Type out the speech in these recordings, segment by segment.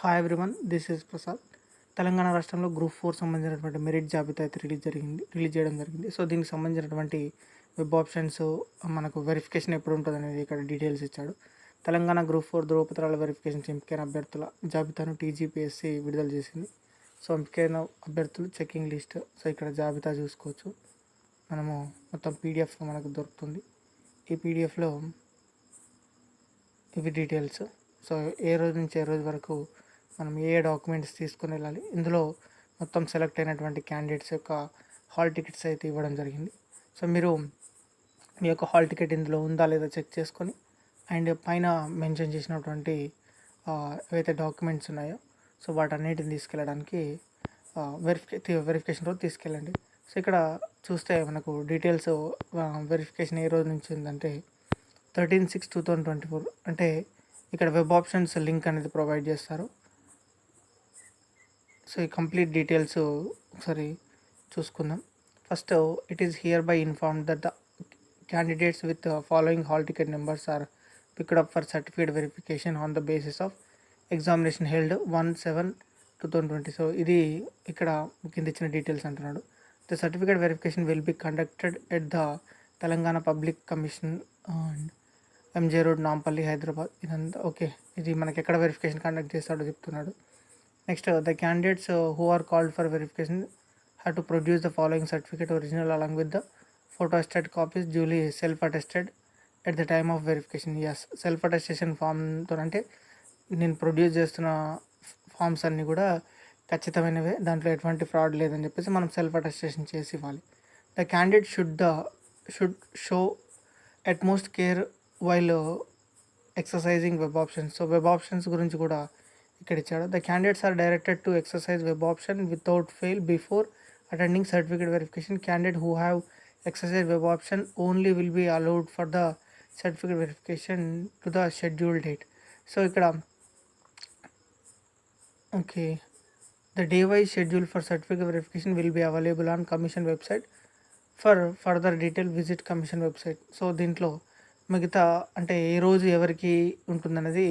Hi everyone this is Prasad Telangana రాష్ట్రంలో group four సంబంధించినటువంటి merit జాబితా అయితే రిలీజ్ జరిగింది రిలీజ్ చేయడం జరిగింది. సో దీనికి సంబంధించినటువంటి వెబ్ ఆప్షన్స్ మనకు వెరిఫికేషన్ ఎప్పుడు ఉంటుంది అనేది ఇక్కడ డీటెయిల్స్ ఇచ్చాడు. తెలంగాణ గ్రూప్ ఫోర్ ధ్రువపత్రాల వెరిఫికేషన్ ఎంపికైన అభ్యర్థుల జాబితాను టీజీపీఎస్సీ విడుదల చేసింది. సో ఎంపికైన అభ్యర్థులు చెకింగ్ లిస్ట్ సో ఇక్కడ జాబితా చూసుకోవచ్చు. మనము మొత్తం పీడిఎఫ్ మనకు దొరుకుతుంది. ఈ పీడిఎఫ్లో ఇవి డీటెయిల్స్ సో ఏ రోజు నుంచి ఏ రోజు వరకు మనం ఏ డాక్యుమెంట్స్ తీసుకుని వెళ్ళాలి ఇందులో మొత్తం సెలెక్ట్ అయినటువంటి క్యాండిడేట్స్ యొక్క హాల్ టికెట్స్ అయితే ఇవ్వడం జరిగింది. సో మీరు మీ యొక్క హాల్ టికెట్ ఇందులో ఉందా లేదా చెక్ చేసుకొని అండ్ పైన మెన్షన్ చేసినటువంటి ఏవైతే డాక్యుమెంట్స్ ఉన్నాయో సో వాటన్నిటిని తీసుకెళ్ళడానికి వెరిఫికే వెరిఫికేషన్ రోజు తీసుకెళ్ళండి. సో ఇక్కడ చూస్తే మనకు డీటెయిల్స్ వెరిఫికేషన్ ఏ రోజు నుంచి ఉందంటే thirteen six two thousand twenty four అంటే ఇక్కడ వెబ్ ఆప్షన్స్ లింక్ అనేది ప్రొవైడ్ చేస్తారు. సో ఈ కంప్లీట్ డీటెయిల్స్ ఒకసారి చూసుకుందాం. First it is hereby inform that the candidates with following hall ticket numbers are picked up for certificate verification on the basis of examination held one seven two thousand twenty so ఇది ఇక్కడ కింద ఇచ్చిన details అంటున్నాడు. The certificate verification will be conducted at the Telangana public commission and MJ road Nampally Hyderabad ఇదంతా okay ఇది మనకి ఎక్కడ verification conduct చేస్తాడో చెప్తున్నాడు. Next the candidates who are called for verification have to produce the following certificate original along with the photo attested copies duly self attested at the time of verification as self attestation ఫామ్తో అంటే నేను produce చేస్తున్న forms అన్నీ కూడా ఖచ్చితమైనవే. దాంట్లో ఎటువంటి fraud లేదని చెప్పేసి మనం సెల్ఫ్ అటెస్టేషన్ చేసి ఇవ్వాలి. The candidate should the should show utmost care while exercising web options so web options గురించి కూడా ఇక్కడ ఇచ్చాడు. The candidates are directed to exercise web option without fail before attending certificate verification candidate who have exercise web option only will be allowed for the certificate verification to the schedule date so ఇక్కడ okay. The day wise schedule for certificate verification will be available on commission website for further detail visit commission website so దీంట్లో మిగతా అంటే ఏ రోజు ఎవరికి ఉంటుందనేది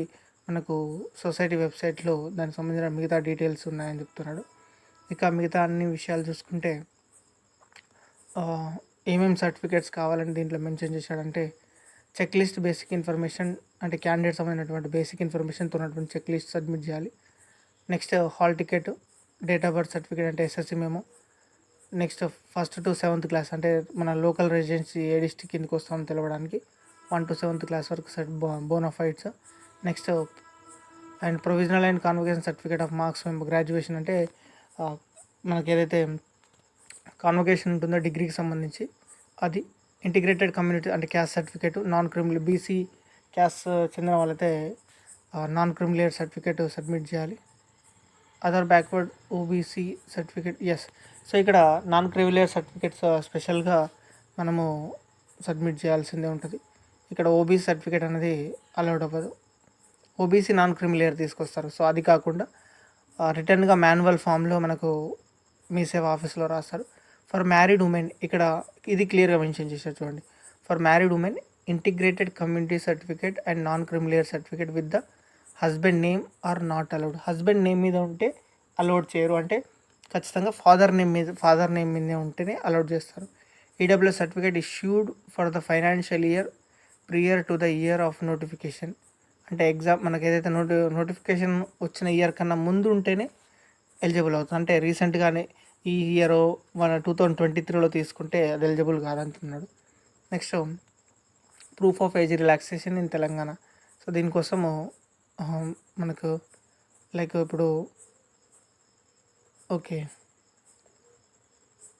మనకు society వెబ్సైట్లో దానికి సంబంధించిన మిగతా డీటెయిల్స్ ఉన్నాయని చెప్తున్నాడు. ఇక మిగతా అన్ని విషయాలు చూసుకుంటే ఏమేమి ఏమేం సర్టిఫికేట్స్ కావాలని దీంట్లో మెన్షన్ చేశాడంటే చెక్ లిస్ట్ బేసిక్ ఇన్ఫర్మేషన్ అంటే క్యాండిడేట్ సంబంధించినటువంటి బేసిక్ ఇన్ఫర్మేషన్తో ఉన్నటువంటి చెక్ లిస్ట్ సబ్మిట్ చేయాలి. Next hall ticket date of birth certificate అంటే SSC memo. Next first to seventh class అంటే మన లోకల్ రెసిడెన్సీ ఏ డిస్టిక్ కిందకి వస్తామో తెలవడానికి వన్ టు సెవెంత్ క్లాస్ వరకు set bonafides. Next and provisional and convocation certificate of marks memo graduation అంటే మనకి ఏదైతే కాన్వకేషన్ ఉంటుందో డిగ్రీకి సంబంధించి అది ఇంటిగ్రేటెడ్ కమ్యూనిటీ అంటే caste certificate non criminal BC caste చెందిన వాళ్ళైతే non creamy layer certificate submit చేయాలి. Other backward OBC certificate as so ఇక్కడ నాన్ క్రిమిలియర్ సర్టిఫికేట్స్ స్పెషల్గా మనము సబ్మిట్ చేయాల్సిందే ఉంటుంది. ఇక్కడ ఓబీసీ సర్టిఫికేట్ అనేది అలౌడ్ అవ్వదు. ఓబీసీ నాన్ క్రిమిలియర్ తీసుకొస్తారు. సో అది కాకుండా రిటర్న్గా మాన్యువల్ ఫామ్లో మనకు మీ సేవ ఆఫీస్లో రాస్తారు. ఫర్ మ్యారీడ్ ఉమెన్ ఇక్కడ ఇది క్లియర్గా మెన్షన్ చేశారు చూడండి. For married women integrated community certificate and non creamy layer certificate with the husband name are not allowed. Husband name మీద ఉంటే అలౌడ్ చేయరు. అంటే ఖచ్చితంగా ఫాదర్ నేమ్ మీద ఫాదర్ నేమ్ మీదే ఉంటేనే అలౌడ్ చేస్తారు. EWS certificate issued for the financial year prior to the year of notification. అంటే ఎగ్జామ్ మనకి ఏదైతే నోటి నోటిఫికేషన్ వచ్చిన ఇయర్ కన్నా ముందు ఉంటేనే ఎలిజిబుల్ అవుతుంది అంటే రీసెంట్గానే ఈ ఇయర్ మన టూ థౌజండ్ ట్వంటీ త్రీలో తీసుకుంటే అది eligible కాదంటున్నాడు. Next proof of age relaxation in Telangana. So దీనికోసము మనకు లైక్ ఇప్పుడు okay.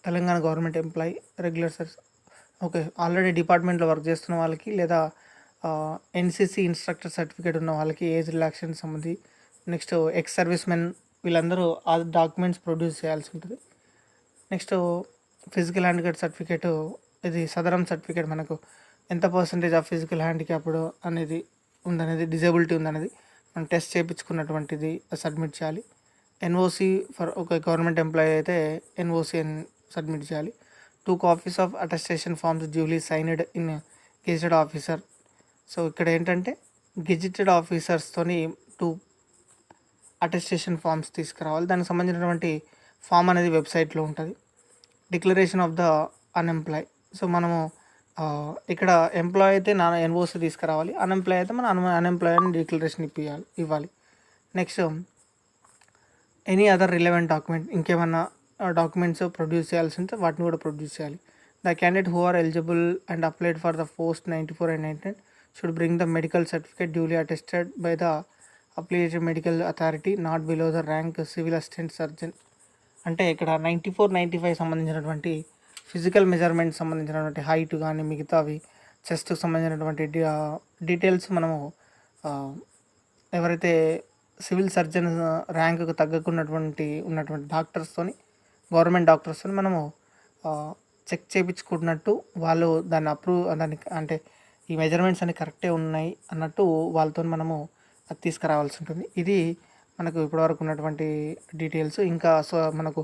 Telangana government employee regular service. Okay already డిపార్ట్మెంట్లో వర్క్ చేస్తున్న వాళ్ళకి లేదా ఎన్సీసీ ఇన్స్ట్రక్టర్ సర్టిఫికేట్ ఉన్న వాళ్ళకి ఏజ్ రిలాక్సేషన్ సంబంధి నెక్స్ట్ ఎక్స్ సర్వీస్ మెన్ వీళ్ళందరూ ఆ డాక్యుమెంట్స్ ప్రొడ్యూస్ చేయాల్సి ఉంటుంది. నెక్స్ట్ ఫిజికల్ హ్యాండిక్యాప్ సర్టిఫికేట్ ఇది సదరం సర్టిఫికేట్ మనకు ఎంత పర్సంటేజ్ ఆఫ్ ఫిజికల్ హ్యాండిక్యాప్ అనేది ఉందనేది డిజేబిలిటీ ఉందనేది మనం టెస్ట్ చేయించుకున్నటువంటిది సబ్మిట్ చేయాలి. ఎన్ఓసి ఫర్ ఒక గవర్నమెంట్ ఎంప్లాయీ అయితే ఎన్ఓసి సబ్మిట్ చేయాలి. Two copies of attestation forms duly signed in gazetted officer so ఇక్కడ ఏంటంటే గెజిటెడ్ ఆఫీసర్స్తోని టూ అటెస్టేషన్ ఫామ్స్ తీసుకురావాలి. దానికి సంబంధించినటువంటి ఫామ్ అనేది వెబ్సైట్లో ఉంటుంది. Declaration of the unemployed. So మనము ఇక్కడ ఎంప్లాయ్ అయితే నా ఎన్ఓసి తీసుకురావాలి. అన్ఎంప్లాయ్ అయితే మన అన్ అన్ఎంప్లాయ్ అని డిక్లరేషన్ ఇప్పియాలి ఇవ్వాలి. Next any other relevant document ఇంకేమన్నా డాక్యుమెంట్స్ ప్రొడ్యూస్ చేయాల్సి ఉంటే వాటిని కూడా ప్రొడ్యూస్ చేయాలి. The candidate who are eligible and applied for the post ninety four and ninety should bring the medical certificate duly attested by the applicated medical authority not below the rank civil assistant surgeon అంటే ఇక్కడ ninety four ninety five సంబంధించినటువంటి physical measurement సంబంధించినటువంటి height కానీ మిగతావి చెస్ట్కి సంబంధించినటువంటి details మనము ఎవరైతే civil surgeon ర్యాంకుకు తగ్గకున్నటువంటి ఉన్నటువంటి డాక్టర్స్తోని గవర్నమెంట్ డాక్టర్స్తో మనము చెక్ చేయించుకున్నట్టు వాళ్ళు దాన్ని అప్రూవ్ దానికి అంటే ఈ మెజర్మెంట్స్ అన్ని కరెక్టే ఉన్నాయి అన్నట్టు వాళ్ళతో మనము అది తీసుకురావాల్సి ఉంటుంది. ఇది మనకు ఇప్పటివరకు ఉన్నటువంటి డీటెయిల్స్ ఇంకా సో మనకు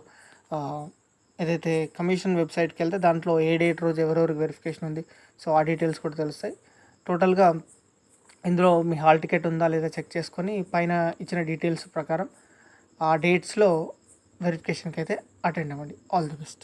ఏదైతే కమిషన్ వెబ్సైట్కి వెళ్తే దాంట్లో ఏ డేట్ రోజు ఎవరెవరికి వెరిఫికేషన్ ఉంది సో ఆ డీటెయిల్స్ కూడా తెలుస్తాయి. టోటల్గా ఇందులో మీ హాల్ టికెట్ ఉందా లేదా చెక్ చేసుకొని పైన ఇచ్చిన డీటెయిల్స్ ప్రకారం ఆ డేట్స్లో వెరిఫికేషన్కి అయితే అటెండ్ అవ్వండి. All the best